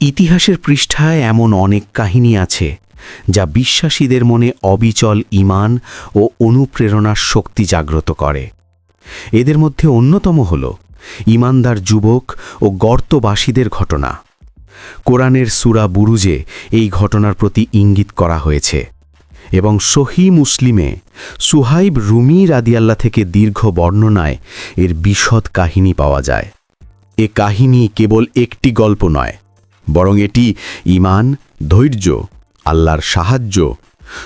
ইতিহাসের পৃষ্ঠায় এমন অনেক কাহিনী আছে, যা বিশ্বাসীদের মনে অবিচল ঈমান ও অনুপ্রেরণার শক্তি জাগ্রত করে। এদের মধ্যে অন্যতম হল ঈমানদার যুবক ও গর্তবাসীদের ঘটনা। কোরআনের সুরা বুরুজে এই ঘটনার প্রতি ইঙ্গিত করা হয়েছে এবং সহি মুসলিমে সুহাইব রুমি রাদিয়াল্লা থেকে দীর্ঘ বর্ণনায় এর বিশদ কাহিনী পাওয়া যায়। এ কাহিনী কেবল একটি গল্প নয় বরং এটি ইমান ধৈর্য, আল্লাহর সাহায্য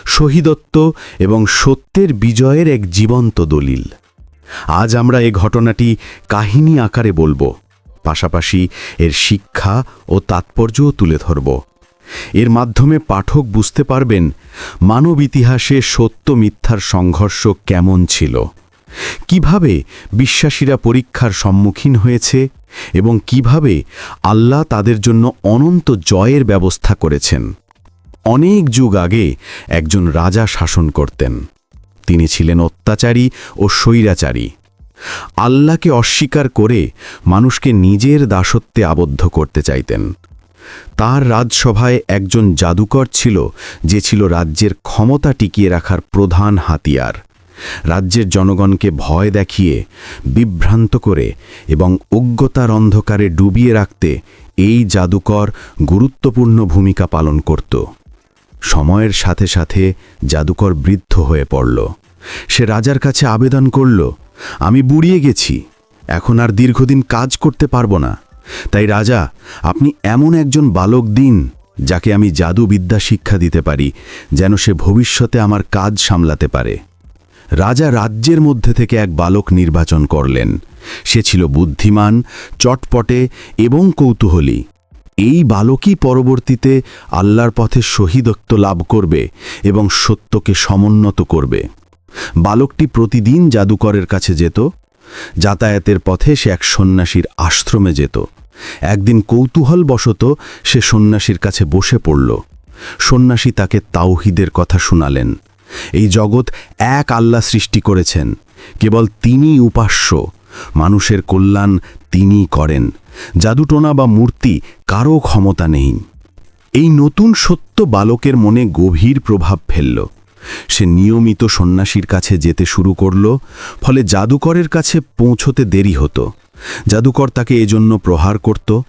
শহীদত্ব এবং সত্যের বিজয়ের এক জীবন্ত দলিল। আজ আমরা এ ঘটনাটি কাহিনী আকারে বলব, পাশাপাশি এর শিক্ষা ও তাৎপর্যও তুলে ধরব। এর মাধ্যমে পাঠক বুঝতে পারবেন মানব ইতিহাসে সত্য মিথ্যার সংঘর্ষ কেমন ছিল। কীভাবে বিশ্বাসীরা পরীক্ষার সম্মুখীন হয়েছে এবং কীভাবে আল্লাহ তাদের জন্য অনন্ত জয়ের ব্যবস্থা করেছেন। অনেক যুগ আগে একজন রাজা শাসন করতেন। তিনি ছিলেন অত্যাচারী ও স্বৈরাচারী। আল্লাহকে অস্বীকার করে মানুষকে নিজের দাসত্বে আবদ্ধ করতে চাইতেন। তার রাজসভায় একজন জাদুকর ছিল, যে ছিল রাজ্যের ক্ষমতা টিকিয়ে রাখার প্রধান হাতিয়ার। রাজ্যের জনগণকে ভয় দেখিয়ে, বিভ্রান্ত করে এবং অজ্ঞতার অন্ধকারে ডুবিয়ে রাখতে এই জাদুকর গুরুত্বপূর্ণ ভূমিকা পালন করত। সময়ের সাথে সাথে জাদুকর বৃদ্ধ হয়ে পড়ল। সে রাজার কাছে আবেদন করল, আমি বুড়িয়ে গেছি, এখন আর দীর্ঘদিন কাজ করতে পারব না। তাই রাজা, আপনি এমন একজন বালক দিন, যাকে আমি জাদুবিদ্যা শিক্ষা দিতে পারি, যেন সে ভবিষ্যতে আমার কাজ সামলাতে পারে। রাজা রাজ্যের মধ্যে থেকে এক বালক নির্বাচন করলেন। সে ছিল বুদ্ধিমান, চটপটে এবং কৌতূহলী। এই বালকই পরবর্তীতে আল্লাহর পথে শহীদত্ব লাভ করবে এবং সত্যকে সমুন্নত করবে। বালকটি প্রতিদিন জাদুকরের কাছে যেত। যাতায়াতের পথে সে এক সন্ন্যাসীর আশ্রমে যেত। একদিন কৌতূহলবশত সে সন্ন্যাসীর কাছে বসে পড়ল। সন্ন্যাসী তাকে তাওহিদের কথা শুনালেন। এই জগৎ এক আল্লাহ সৃষ্টি করেছেন। কেবল তিনিই উপাস্য। মানুষের কল্যাণ তিনিই করেন। জাদুটোনা বা মূর্তি কারও ক্ষমতা নেই। এই নতুন সত্য বালকের মনে গভীর প্রভাব ফেলল। সে নিয়মিত সন্ন্যাসীর কাছে যেতে শুরু করল, ফলে জাদুকরের কাছে পৌঁছতে দেরি হতো। জাদুকর তাকে এজন্য প্রহার করত,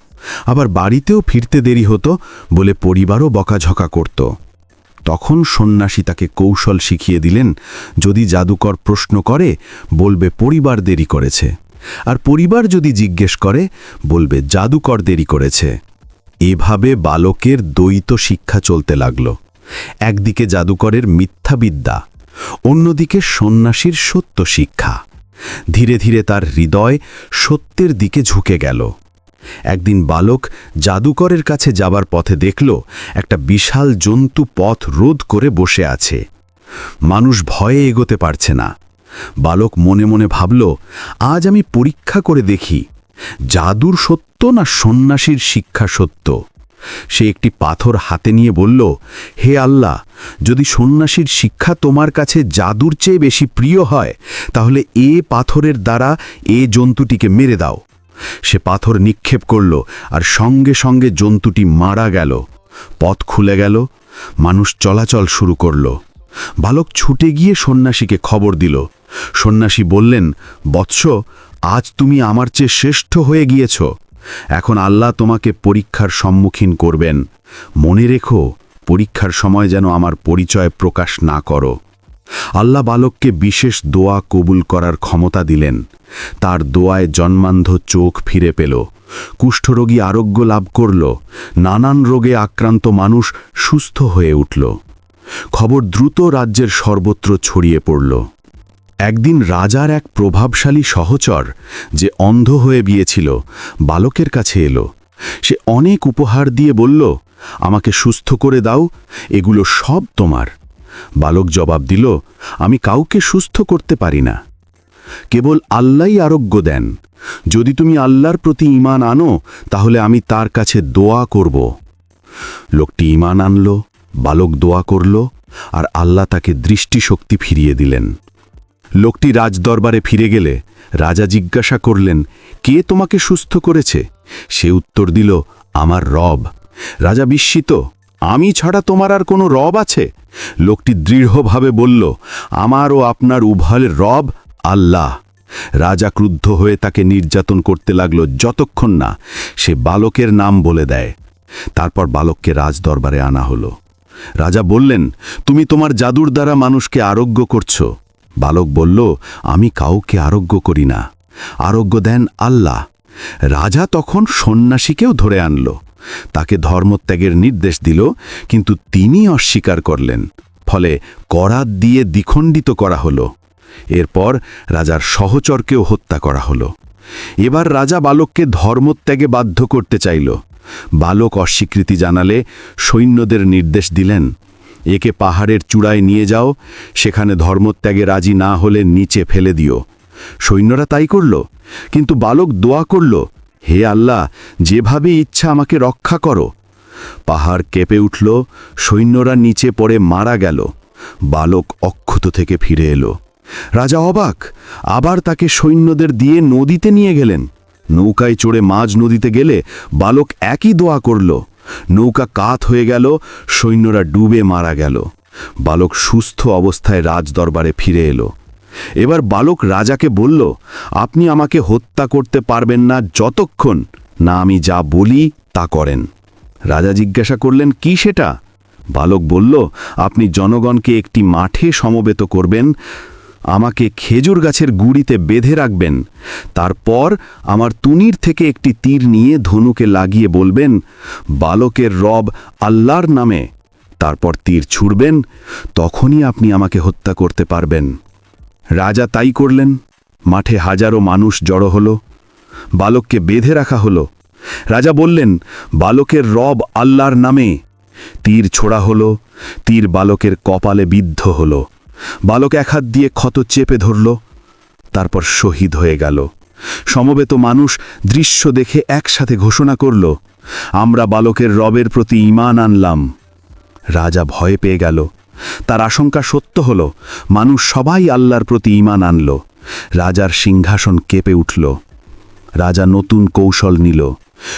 আবার বাড়িতেও ফিরতে দেরি হতো বলে পরিবারও বকাঝকা করত। তখন সন্ন্যাসী তাকে কৌশল শিখিয়ে দিলেন, যদি জাদুকর প্রশ্ন করে, বলবে পরিবার দেরি করেছে। আর পরিবার যদি জিজ্ঞেস করে, বলবে জাদুকর দেরি করেছে। এভাবে বালকের দ্বৈত শিক্ষা চলতে লাগল। একদিকে জাদুকরের মিথ্যাবিদ্যা অন্যদিকে সন্ন্যাসীর সত্য শিক্ষা। ধীরে ধীরে তার হৃদয় সত্যের দিকে ঝুঁকে গেল। একদিন বালক জাদুকরের কাছে যাবার পথে দেখল, একটা বিশাল জন্তু পথ রোধ করে বসে আছে। মানুষ ভয়ে এগোতে পারছে না। বালক মনে মনে ভাবল, আজ আমি পরীক্ষা করে দেখি, জাদুর সত্য না সন্ন্যাসীর শিক্ষা সত্য? সে একটি পাথর হাতে নিয়ে বলল, হে আল্লাহ, যদি সন্ন্যাসীর শিক্ষা তোমার কাছে জাদুর চেয়ে বেশি প্রিয় হয়, তাহলে এ পাথরের দ্বারা এ জন্তুটিকে মেরে দাও। সে পাথর নিক্ষেপ করল আর সঙ্গে সঙ্গে জন্তুটি মারা গেল। পথ খুলে গেল, মানুষ চলাচল শুরু করল। বালক ছুটে গিয়ে সন্ন্যাসীকে খবর দিল। সন্ন্যাসী বললেন, বৎস, আজ তুমি আমার চেয়ে শ্রেষ্ঠ হয়ে গিয়েছ। এখন আল্লাহ তোমাকে পরীক্ষার সম্মুখীন করবেন। মনে রেখো, পরীক্ষার সময় যেন আমার পরিচয় প্রকাশ না করো। আল্লাহ বালককে বিশেষ দোয়া কবুল করার ক্ষমতা দিলেন। তার দোয়ায় জন্মান্ধ চোখ ফিরে পেল। কুষ্ঠরোগী আরোগ্য লাভ করল। নানান রোগে আক্রান্ত মানুষ সুস্থ হয়ে উঠল। খবর দ্রুত রাজ্যের সর্বত্র ছড়িয়ে পড়ল। একদিন রাজার এক প্রভাবশালী সহচর যে অন্ধ হয়ে গিয়েছিল, বালকের কাছে এলো। সে অনেক উপহার দিয়ে বলল, আমাকে সুস্থ করে দাও, এগুলো সব তোমার। বালক জবাব দিল, আমি কাউকে সুস্থ করতে পারি না। কেবল আল্লাহই আরোগ্য দেন। যদি তুমি আল্লাহর প্রতি ইমান আনো, তাহলে আমি তার কাছে দোয়া করব। লোকটি ইমান আনল, বালক দোয়া করল, আর আল্লাহ তাকে দৃষ্টিশক্তি ফিরিয়ে দিলেন। লোকটি রাজদরবারে ফিরে গেলে রাজা জিজ্ঞাসা করলেন, কে তোমাকে সুস্থ করেছে? সে উত্তর দিল, আমার রব। রাজা বিস্মিত আমি ছাড়া তোমার আর কোনো রব আছে? লোকটি দৃঢ়ভাবে বলল, আমার ও আপনার উভয়ের রব আল্লাহ। রাজা ক্রুদ্ধ হয়ে তাকে নির্যাতন করতে লাগল যতক্ষণ না সে বালকের নাম বলে দেয়। তারপর বালককে রাজদরবারে আনা হলো। রাজা বললেন, তুমি তোমার জাদুর দ্বারা মানুষকে আরোগ্য করছ। বালক বলল, আমি কাউকে আরোগ্য করি না। আরোগ্য দেন আল্লাহ। রাজা তখন সন্ন্যাসীকেও ধরে আনল। তাকে ধর্মত্যাগের নির্দেশ দিল, কিন্তু তিনি অস্বীকার করলেন। ফলে করাত দিয়ে দ্বিখণ্ডিত করা হলো। এরপর রাজার সহচরকেও হত্যা করা হলো। এবার রাজা বালককে ধর্মত্যাগে বাধ্য করতে চাইল। বালক অস্বীকৃতি জানালে সৈন্যদের নির্দেশ দিলেন, একে পাহাড়ের চূড়ায় নিয়ে যাও, সেখানে ধর্মত্যাগে রাজি না হলে নিচে ফেলে দিও। সৈন্যরা তাই করল, কিন্তু বালক দোয়া করল হে আল্লাহ যেভাবে ইচ্ছা আমাকে রক্ষা করো। পাহাড় কেঁপে উঠল, সৈন্যরা নিচে পড়ে মারা গেল। বালক অক্ষত থেকে ফিরে এলো। রাজা অবাক, আবার তাকে সৈন্যদের দিয়ে নদীতে নিয়ে গেলেন। নৌকায় চড়ে মাঝ নদীতে গেলে বালক একই দোয়া করল। নৌকা কাত হয়ে গেল, সৈন্যরা ডুবে মারা গেল। বালক সুস্থ অবস্থায় রাজদরবারে ফিরে এলো। এবার বালক রাজাকে বলল, আপনি আমাকে হত্যা করতে পারবেন না যতক্ষণ না আমি যা বলি তা করেন। রাজা জিজ্ঞাসা করলেন, কি সেটা? বালক বলল, আপনি জনগণকে একটি মাঠে সমবেত করবেন, আমাকে খেজুর গাছের গুড়িতে বেঁধে রাখবেন, তারপর আমার তুনির থেকে একটি তীর নিয়ে ধনুকে লাগিয়ে বলবেন, বালকের রব আল্লাহর নামে তারপর তীর ছুড়বেন, তখনই আপনি আমাকে হত্যা করতে পারবেন রাজা তাই করলেন। মাঠে হাজারো মানুষ জড়ো হল। বালককে বেঁধে রাখা হল। রাজা বললেন, বালকের রব আল্লাহর নামে। তীর ছোড়া হলো। তীর বালকের কপালে বিদ্ধ হল। বালক এক হাত দিয়ে ক্ষত চেপে ধরল। তারপর শহীদ হয়ে গেল। সমবেত মানুষ দৃশ্য দেখে একসাথে ঘোষণা করল, আমরা বালকের রবের প্রতি ঈমান আনলাম। রাজা ভয় পেয়ে গেল। তার আশঙ্কা সত্য হল, মানুষ সবাই আল্লাহর প্রতি ঈমান আনল। রাজার সিংহাসন কেঁপে উঠল। রাজা নতুন কৌশল নিল।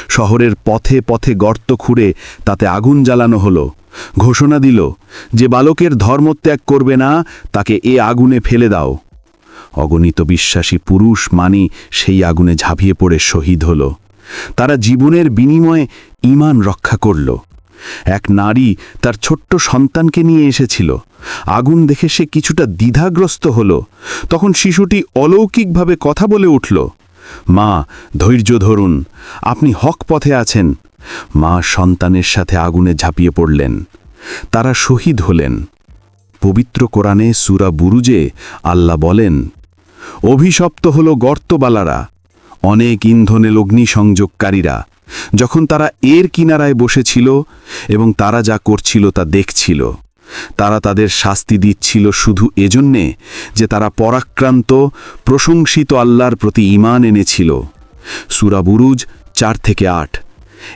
শহরের পথে পথে গর্ত খুঁড়ে তাতে আগুন জ্বালানো হলো। ঘোষণা দিল, যে বালকের ধর্মত্যাগ করবে না, তাকে এ আগুনে ফেলে দাও। অগণিত বিশ্বাসী পুরুষ মানি সেই আগুনে ঝাঁপিয়ে পড়ে শহীদ হল। তারা জীবনের বিনিময়ে ঈমান রক্ষা করল। এক নারী তার ছোট্ট সন্তানকে নিয়ে এসেছিল। আগুন দেখে সে কিছুটা দ্বিধাগ্রস্ত হল। তখন শিশুটি অলৌকিকভাবে কথা বলে উঠল, মা, ধৈর্য ধরুন, আপনি হক পথে আছেন। মা সন্তানের সাথে আগুনে ঝাঁপিয়ে পড়লেন। তারা শহীদ হলেন। পবিত্র কোরআনে সুরা বুরুজে আল্লাহ বলেন, অভিশপ্ত হল গর্তবালারা, অনেক ইন্ধনে লগ্নি সংযোগকারীরা যখন তারা এর কিনারায় বসেছিল এবং তারা যা করছিল তা দেখছিল, তারা তাদের শাস্তি দিচ্ছিল শুধু এজন্যে যে তারা পরাক্রান্ত, প্রশংসিত আল্লাহর প্রতি ঈমান এনেছিল। সুরাবুরুজ চার থেকে আট।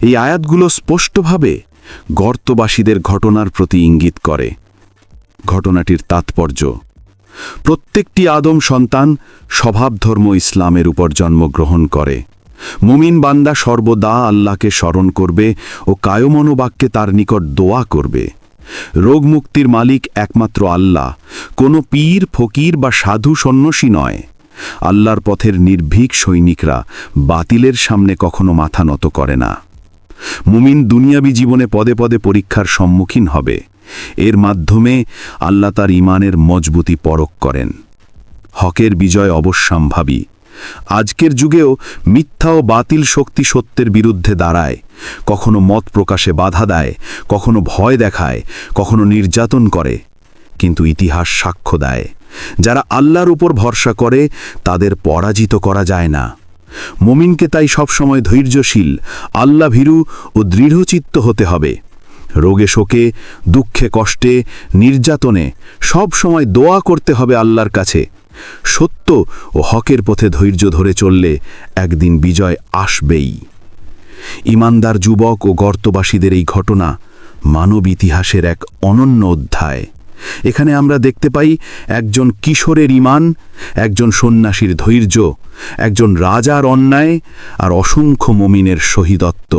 এই আয়াতগুলো স্পষ্টভাবে গর্তবাসীদের ঘটনার প্রতি ইঙ্গিত করে। ঘটনাটির তাৎপর্য, প্রত্যেকটি আদম সন্তান স্বভাবধর্ম ইসলামের উপর জন্মগ্রহণ করে। মুমিন বান্দা সর্বদা আল্লাহকে স্মরণ করবে ও কায়মনোবাক্যে তার নিকট দোয়া করবে। রোগ মুক্তির মালিক একমাত্র আল্লাহ, কোনো পীর, ফকির বা সাধু সন্ন্যাসী নয়। আল্লাহর পথের নির্ভীক সৈনিকরা বাতিলের সামনে কখনো মাথা নত করে না। মুমিন দুনিয়াবী জীবনে পদে পদে পরীক্ষার সম্মুখীন হবে। এর মাধ্যমে আল্লাহ তার ইমানের মজবুতি পরক করেন। হকের বিজয় অবশ্যম্ভাবী। আজকের যুগেও মিথ্যা ও বাতিল শক্তি সত্যের বিরুদ্ধে দাঁড়ায়। কখনো মত প্রকাশে বাধা দেয়, কখনো ভয় দেখায়, কখনো নির্যাতন করে। কিন্তু ইতিহাস সাক্ষ্য দেয়, যারা আল্লাহর উপর ভরসা করে, তাদের পরাজিত করা যায় না। মুমিনকে তাই সবসময় ধৈর্যশীল, আল্লাহ ভীরু ও দৃঢ়চিত্ত হতে হবে। রোগে শোকে, দুঃখে কষ্টে, নির্যাতনে সব সময় দোয়া করতে হবে আল্লাহর কাছে। সত্য ও হকের পথে ধৈর্য ধরে চললে একদিন বিজয় আসবেই। ইমানদার যুবক ও গর্তবাসীদের এই ঘটনা মানব ইতিহাসের এক অনন্য অধ্যায়। এখানে আমরা দেখতে পাই একজন কিশোরের ইমান একজন সন্ন্যাসীর ধৈর্য, একজন রাজার অন্যায় আর অসংখ্য মমিনের শহীদত্ব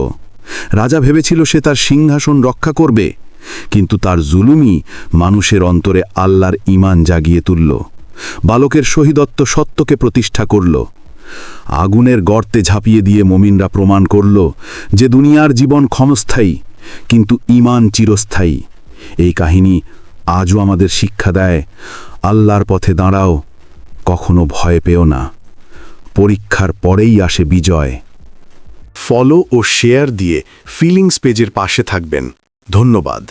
রাজা ভেবেছিল সে তার সিংহাসন রক্ষা করবে, কিন্তু তার জুলুমই মানুষের অন্তরে আল্লাহর ইমান জাগিয়ে তুলল। বালকের শহীদত্ব সত্যকে প্রতিষ্ঠা করল। আগুনের গর্তে ঝাঁপিয়ে দিয়ে মমিনরা প্রমাণ করল যে দুনিয়ার জীবন ক্ষমস্থায়ী কিন্তু ইমান চিরস্থায়ী। এই কাহিনী আজও আমাদের শিক্ষা দেয়, আল্লাহর পথে দাঁড়াও, কখনো ভয় পেও না। পরীক্ষার পরেই আসে বিজয়। ফলো ও শেয়ার দিয়ে ফিলিংস পেজের পাশে থাকবেন। ধন্যবাদ।